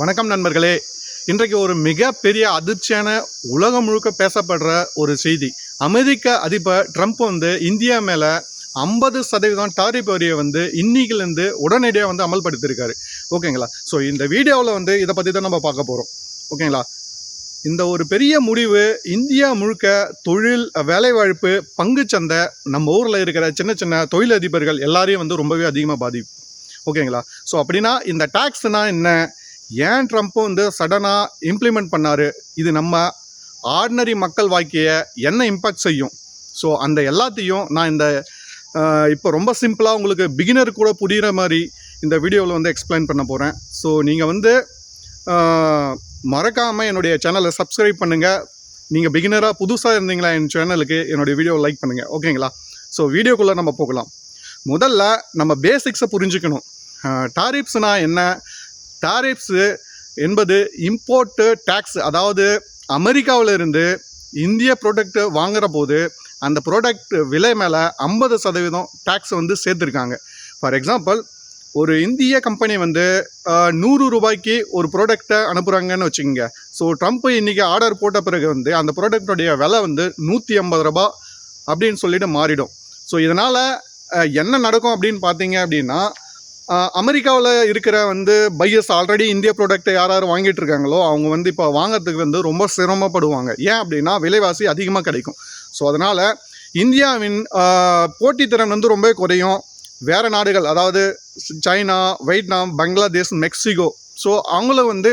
வணக்கம் நண்பர்களே. இன்றைக்கு ஒரு மிகப்பெரிய அதிர்ச்சியான உலகம் முழுக்க பேசப்படுற ஒரு செய்தி. அமெரிக்க அதிபர் ட்ரம்ப் வந்து இந்தியா மேலே ஐம்பது சதவீதம் டாரிப் வரியை வந்து இன்னைக்குலேருந்து உடனடியாக வந்து அமல்படுத்தியிருக்காரு. ஓகேங்களா? ஸோ இந்த வீடியோவில் வந்து இதை பற்றி தான் நம்ம பார்க்க போகிறோம் ஓகேங்களா? இந்த ஒரு பெரிய முடிவு இந்தியா முழுக்க தொழில் வேலைவாய்ப்பு பங்குச்சந்தை நம்ம ஊரில் இருக்கிற சின்ன சின்ன தொழிலதிபர்கள் எல்லாரையும் வந்து ரொம்பவே அதிகமாக பாதிக்கும். ஓகேங்களா? ஸோ அப்படின்னா இந்த டேக்ஸ்னால் என்ன? ஏன் ட்ரம்ப் வந்து சடனாக இம்ப்ளிமெண்ட் பண்ணார்? இது நம்ம ஆர்டினரி மக்கள் வாழ்க்கையை என்ன இம்பாக்ட் செய்யும்? ஸோ அந்த எல்லாத்தையும் நான் இந்த இப்போ ரொம்ப சிம்பிளாக உங்களுக்கு பிகினர் கூட புரிகிற மாதிரி இந்த வீடியோவில் வந்து எக்ஸ்பிளைன் பண்ண போகிறேன் ஸோ நீங்கள் வந்து மறக்காமல் என்னுடைய சேனலை சப்ஸ்கிரைப் பண்ணுங்கள் நீங்கள் பிகினராக புதுசாக இருந்தீங்களா என் சேனலுக்கு என்னுடைய வீடியோவை லைக் பண்ணுங்கள் ஓகேங்களா ஸோ வீடியோக்குள்ளே நம்ம போகலாம். முதல்ல நம்ம பேசிக்ஸை புரிஞ்சுக்கணும். டாரிப்ஸ்னால் என்ன? டாரிஃப்ஸு என்பது இம்போர்ட்டு டேக்ஸ் அதாவது அமெரிக்காவில் இருந்து இந்திய ப்ராடக்ட் வாங்குகிற போது அந்த ப்ராடக்ட் விலை மேலே ஐம்பது சதவீதம் டேக்ஸ் வந்து சேர்த்துருக்காங்க. ஃபார் எக்ஸாம்பிள் ஒரு இந்திய கம்பெனி வந்து நூறு ரூபாய்க்கு ஒரு ப்ராடக்டை அனுப்புகிறாங்கன்னு வச்சுக்கோங்க. ஸோ ட்ரம்ப் இன்றைக்கி ஆர்டர் போட்ட பிறகு வந்து அந்த ப்ராடக்டோடைய விலை வந்து நூற்றி ஐம்பது ரூபா அப்படின்னு சொல்லிட்டு மாறிடும். ஸோ இதனால் என்ன நடக்கும் அப்படின்னு பார்த்தீங்க அப்படின்னா அமெரிக்காவில் இருக்கிற வந்து பையர்ஸ் ஆல்ரெடி இந்திய ப்ராடக்ட்டை யார் யார் வாங்கிட்டு இருக்காங்களோ அவங்க வந்து இப்போ வாங்குறதுக்கு வந்து ரொம்ப சிரமப்படுவாங்க. ஏன் அப்படின்னா விலைவாசி அதிகமாக கிடைக்கும். ஸோ அதனால் இந்தியாவின் போட்டித்திறன் வந்து ரொம்ப குறையும். வேறு நாடுகள் அதாவது China Vietnam Bangladesh Mexico so அவங்கள வந்து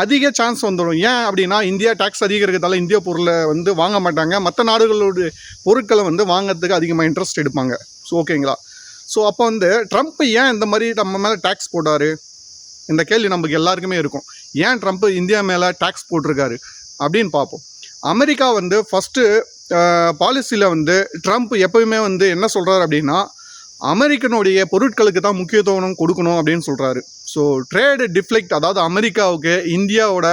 அதிக சான்ஸ் வந்துடும் ஏன் அப்படின்னா இந்தியா டேக்ஸ் அதிகரிக்கிறதால இந்திய பொருளை வந்து வாங்க மாட்டாங்க. மற்ற நாடுகளோட பொருட்களை வந்து வாங்குறதுக்கு அதிகமாக இன்ட்ரெஸ்ட் எடுப்பாங்க. ஸோ ஓகேங்களா ஸோ அப்போ வந்து ட்ரம்ப் ஏன் இந்த மாதிரி நம்ம மேலே டேக்ஸ் போட்டார்? இந்த கேள்வி நமக்கு எல்லாருக்குமே இருக்கும். ஏன் ட்ரம்ப் இந்தியா மேலே டேக்ஸ் போட்டிருக்காரு? அப்படின்னு பார்ப்போம். அமெரிக்கா வந்து ஃபஸ்ட்டு பாலிசியில் வந்து ட்ரம்ப் எப்பயுமே வந்து என்ன சொல்கிறாரு அப்படின்னா அமெரிக்கனுடைய பொருட்களுக்கு தான் முக்கியத்துவம் கொடுக்கணும் அப்படின்னு சொல்கிறாரு ஸோ ட்ரேடு டிஃப்ளெக்ட் அதாவது அமெரிக்காவுக்கு இந்தியாவோட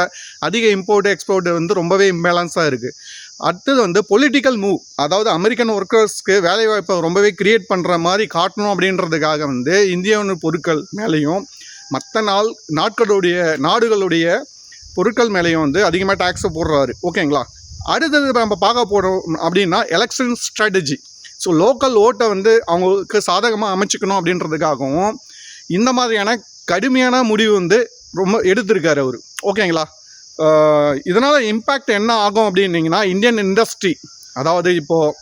அதிக இம்போர்ட் எக்ஸ்போர்ட் வந்து ரொம்பவே இம்பேலன்ஸாக இருக்குது அடுத்தது வந்து பொலிட்டிக்கல் மூவ் அதாவது அமெரிக்கன் ஒர்க்கர்ஸ்க்கு வேலைவாய்ப்பை ரொம்பவே கிரியேட் பண்ணுற மாதிரி காட்டணும் அப்படின்றதுக்காக வந்து இந்தியாவின் பொருட்கள் மேலேயும் மற்ற நாள் நாட்களுடைய நாடுகளுடைய பொருட்கள் மேலேயும் வந்து அதிகமாக டேக்ஸை போடுறாரு. ஓகேங்களா? அடுத்தது நம்ம பார்க்க போகிறோம் அப்படின்னா எலெக்ஷன் ஸ்ட்ராட்டஜி ஸோ லோக்கல் ஓட்டை வந்து அவங்களுக்கு சாதகமாக அமைச்சிக்கணும் அப்படின்றதுக்காகவும் இந்த மாதிரியான கடுமையான முடிவு வந்து ரொம்ப எடுத்திருக்காரு அவர். ஓகேங்களா? இதனால் இம்பேக்ட் என்ன ஆகும் அப்படின்னிங்கன்னா இந்தியன் இண்டஸ்ட்ரி அதாவது இப்போது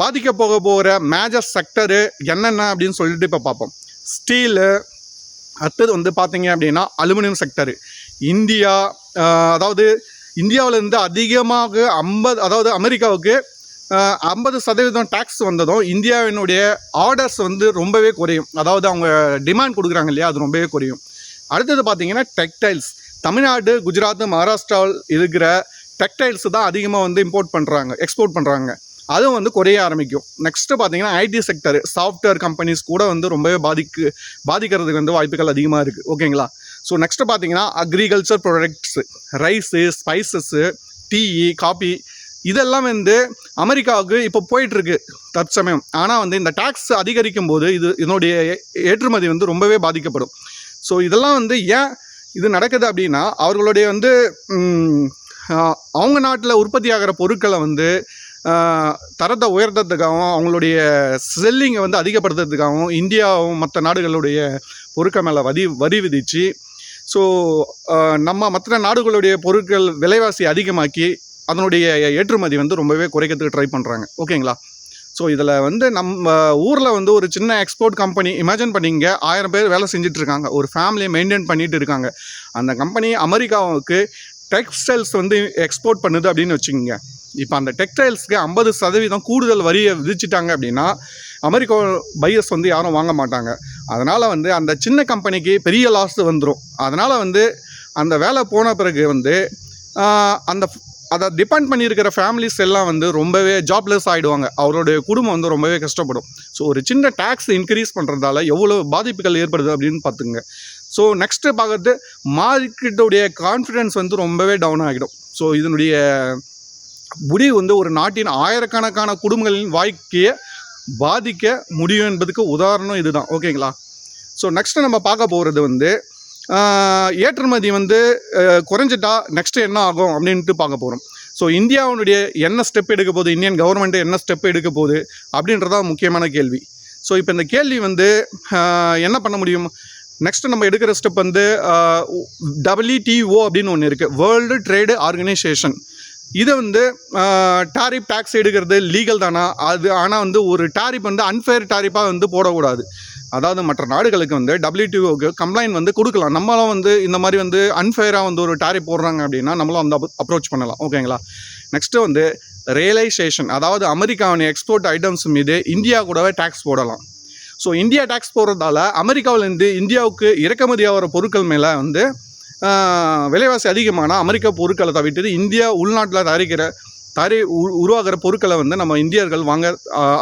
பாதிக்க போக போகிற மேஜர் செக்டரு என்னென்ன அப்படின்னு சொல்லிட்டு இப்போ பார்ப்போம். ஸ்டீலு அடுத்தது வந்து பார்த்தீங்க அப்படின்னா அலுமினியம் செக்டரு இந்தியா அதாவது இந்தியாவிலேருந்து அதிகமாக ஐம்பது அதாவது அமெரிக்காவுக்கு ஐம்பது சதவீதம் டேக்ஸ் வந்ததும் இந்தியாவினுடைய ஆர்டர்ஸ் வந்து ரொம்பவே குறையும். அதாவது அவங்க டிமாண்ட் கொடுக்குறாங்க இல்லையா அது ரொம்பவே குறையும். அடுத்தது பார்த்திங்கன்னா டெக்டைல்ஸ் தமிழ்நாடு குஜராத் மகாராஷ்டிராவில் இருக்கிற டெக்டைல்ஸ் தான் அதிகமாக வந்து இம்போர்ட் பண்ணுறாங்க எக்ஸ்போர்ட் பண்ணுறாங்க அதுவும் வந்து குறைய ஆரம்பிக்கும். நெக்ஸ்ட்டு பார்த்தீங்கன்னா ஐடி செக்டர் சாஃப்ட்வேர் கம்பெனிஸ் கூட வந்து ரொம்பவே பாதிக்கு பாதிக்கிறதுக்கு வந்து வாய்ப்புகள் அதிகமாக இருக்குது ஓகேங்களா? ஸோ நெக்ஸ்ட்டு பார்த்தீங்கன்னா agriculture products rice spices tea coffee இதெல்லாம் வந்து அமெரிக்காவுக்கு இப்போ போயிட்டுருக்கு தற்சமயம். ஆனால் வந்து இந்த டேக்ஸ் அதிகரிக்கும் போது இது இதனுடைய ஏற்றுமதி வந்து ரொம்பவே பாதிக்கப்படும். ஸோ இதெல்லாம் வந்து ஏன் இது நடக்குது அப்படின்னா அவர்களுடைய வந்து அவங்க நாட்டில் உற்பத்தி ஆகிற பொருட்களை வந்து தரத்தை உயர்த்துறதுக்காகவும் அவங்களுடைய செல்லிங்கை வந்து அதிகப்படுத்துறதுக்காகவும் இந்தியாவும் மற்ற நாடுகளுடைய பொருட்கள் மேலே வரி வரி விதித்து ஸோ நம்ம மற்ற நாடுகளுடைய பொருட்கள் விலைவாசி அதிகமாக்கி அதனுடைய ஏற்றுமதி வந்து ரொம்பவே குறைக்கிறதுக்கு ட்ரை பண்ணுறாங்க ஓகேங்களா ஸோ இதில் வந்து நம்ம ஊரில் வந்து ஒரு சின்ன எக்ஸ்போர்ட் கம்பெனி இமேஜின் பண்ணிங்க ஆயிரம் பேர் வேலை செஞ்சுட்டு இருக்காங்க ஒரு ஃபேமிலியை மெயின்டைன் பண்ணிட்டு இருக்காங்க. அந்த கம்பெனி அமெரிக்காவுக்கு டெக்ஸ்டைல்ஸ் வந்து எக்ஸ்போர்ட் பண்ணுது அப்படின்னு வச்சுக்கோங்க. இப்போ அந்த டெக்ஸ்டைல்ஸ்க்கு ஐம்பது சதவீதம் கூடுதல் வரியை விதிச்சிட்டாங்க அப்படின்னா அமெரிக்கா பையர்ஸ் வந்து யாரும் வாங்க மாட்டாங்க. அதனால் வந்து அந்த சின்ன கம்பெனிக்கு பெரிய லாஸ் வந்துடும் அதனால் வந்து அந்த வேலை போன பிறகு வந்து அந்த அதை டிபெண்ட் பண்ணியிருக்கிற ஃபேமிலிஸ் எல்லாம் வந்து ரொம்பவே ஜாப்லெஸ் ஆகிடுவாங்க அவருடைய குடும்பம் வந்து ரொம்பவே கஷ்டப்படும். ஸோ ஒரு சின்ன டேக்ஸ் இன்க்ரீஸ் பண்ணுறதால எவ்வளோ பாதிப்புகள் ஏற்படுது அப்படின்னு பார்த்துங்க ஸோ நெக்ஸ்ட்டு பார்க்கறது மார்க்கெட்டுடைய கான்ஃபிடென்ஸ் வந்து ரொம்பவே டவுன் ஆகிடும். ஸோ இதனுடைய முடிவு வந்து ஒரு நாட்டின் ஆயிரக்கணக்கான குடும்பங்களின் வாழ்க்கையை பாதிக்க முடியும் என்பதுக்கு உதாரணம் இதுதான். ஓகேங்களா ஸோ நெக்ஸ்ட்டு நம்ம பார்க்க போகிறது வந்து ஏற்றுமதி வந்து குறைஞ்சிட்டா நெக்ஸ்ட்டு என்ன ஆகும் அப்படின்ட்டு பார்க்க போகிறோம் ஸோ இந்தியாவுடைய என்ன ஸ்டெப் எடுக்க போகுது? இந்தியன் கவர்மெண்ட் என்ன ஸ்டெப் எடுக்க போகுது? அப்படின்றதான் முக்கியமான கேள்வி. ஸோ இப்போ இந்த கேள்வி வந்து என்ன பண்ண முடியும்? நெக்ஸ்ட்டு நம்ம எடுக்கிற ஸ்டெப் வந்து டபிள்யூடிஓ அப்படின்னு ஒன்று இருக்குது வேர்ல்டு ட்ரேடு ஆர்கனைசேஷன் இதை வந்து டாரிப் டேக்ஸ் எடுக்கிறது லீகல் தானா? அது ஆனால் வந்து ஒரு டாரிப் வந்து அன்ஃபேர் டாரிப்பாக வந்து போடக்கூடாது. அதாவது மற்ற நாடுகளுக்கு வந்து டபிள்யூடிஓக்கு கம்ப்ளைண்ட் வந்து கொடுக்கலாம். நம்மளும் வந்து இந்த மாதிரி வந்து அன்ஃபேராக வந்து ஒரு டாரிப் போடுறாங்க அப்படின்னா நம்மளும் வந்து அப்ரோச் பண்ணலாம். ஓகேங்களா நெக்ஸ்ட்டு வந்து ரியலைசேஷன் அதாவது அமெரிக்காவின் எக்ஸ்போர்ட் ஐட்டம்ஸ் மீது இந்தியா கூடவே டேக்ஸ் போடலாம். ஸோ இந்தியா டேக்ஸ் போடுறதால அமெரிக்காவிலேருந்து இந்தியாவுக்கு இறக்குமதி ஆகிற பொருட்கள் மேலே வந்து விலைவாசி அதிகமான அமெரிக்க பொருட்களை தவிர்த்து இந்தியா உள்நாட்டில் தயாரிக்கிற தயாரி உ- உருவாகிற பொருட்களை வந்து நம்ம இந்தியர்கள் வாங்க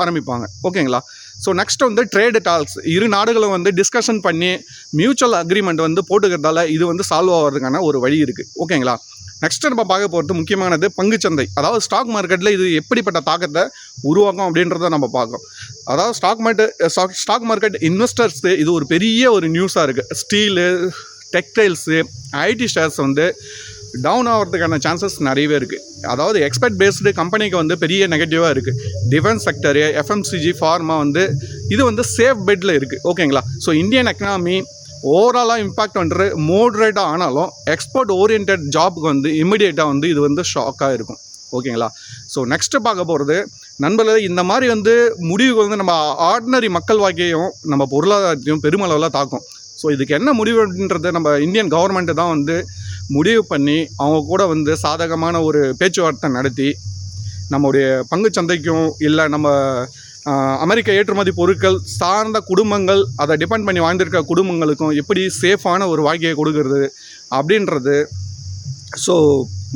ஆரம்பிப்பாங்க. ஓகேங்களா ஸோ நெக்ஸ்ட் வந்து ட்ரேடு டால்ஸ் இரு நாடுகளும் வந்து டிஸ்கஷன் பண்ணி மியூச்சுவல் அக்ரிமெண்ட் வந்து போட்டுக்கிறதால இது வந்து சால்வ் ஆகிறதுக்கான ஒரு வழி இருக்குது ஓகேங்களா நெக்ஸ்ட் நம்ம பார்க்க போகிறது முக்கியமானது பங்குச்சந்தை. அதாவது ஸ்டாக் மார்க்கெட்டில் இது எப்படிப்பட்ட தாக்கத்தை உருவாக்கும் அப்படின்றத நம்ம பார்க்கோம் அதாவது stock market stock stock market investors இது ஒரு பெரிய ஒரு நியூஸாக இருக்குது ஸ்டீலு டெக்டைல்ஸு ஐடி ஷேர்ஸ் வந்து டவுன் ஆகிறதுக்கான சான்சஸ் நிறையவே இருக்குது அதாவது எக்ஸ்பர்ட் பேஸ்டு கம்பெனிக்கு வந்து பெரிய நெகட்டிவாக இருக்குது டிஃபென்ஸ் செக்டரு எஃப்எம்சிஜி ஃபார்மா வந்து இது வந்து சேஃப் பெட்டில் இருக்குது ஓகேங்களா ஸோ இந்தியன் எக்கனாமி ஓவராலாக இம்பாக்ட் வந்துட்டு மோட்ரேட்டாக ஆனாலும் எக்ஸ்போர்ட் ஓரியன்ட் ஜாப்புக்கு வந்து இமிடியேட்டாக வந்து இது வந்து ஷாக்காக இருக்கும். ஓகேங்களா ஸோ நெக்ஸ்ட்டு பார்க்க போகிறது நண்பர்களே இந்த மாதிரி வந்து முடிவுக்கு வந்து நம்ம ஆர்டினரி மக்கள் வாழ்க்கையும் நம்ம பொருளாதாரத்தையும் பெருமளவில் தாக்கும். ஸோ இதுக்கு என்ன முடிவு அப்படின்றத நம்ம இந்தியன் கவர்மெண்ட்டு தான் வந்து முடிவு பண்ணி அவங்க கூட வந்து சாதகமான ஒரு பேச்சுவார்த்தை நடத்தி நம்முடைய பங்குச் சந்தைக்கும் இல்லை நம்ம அமெரிக்க ஏற்றுமதி பொருட்கள் சார்ந்த குடும்பங்கள் அதை டிபெண்ட் பண்ணி வாழ்ந்திருக்க குடும்பங்களுக்கும் எப்படி சேஃபான ஒரு வாழ்க்கையை கொடுக்கறது அப்படின்றது. ஸோ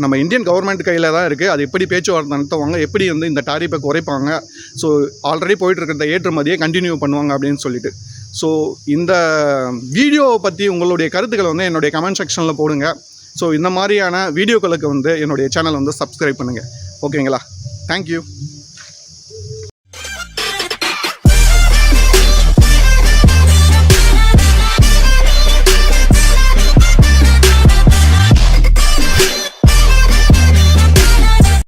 நம்ம இந்தியன் கவர்மெண்ட் கையில் தான் இருக்குது அது எப்படி பேச்சுவார்த்தை நடத்துவாங்க எப்படி வந்து இந்த டாரிப்பை குறைப்பாங்க ஸோ ஆல்ரெடி போயிட்டுருக்கிற ஏற்றுமதியை கண்டினியூ பண்ணுவாங்க அப்படின்னு சொல்லிட்டு. ஸோ இந்த வீடியோவை பற்றி உங்களுடைய கருத்துக்களை வந்து என்னுடைய கமெண்ட் செக்ஷனில் போடுங்க. ஸோ இந்த மாதிரியான வீடியோக்களுக்கு வந்து என்னுடைய சேனல் வந்து சப்ஸ்கிரைப் பண்ணுங்கள் ஓகேங்களா தேங்க்யூ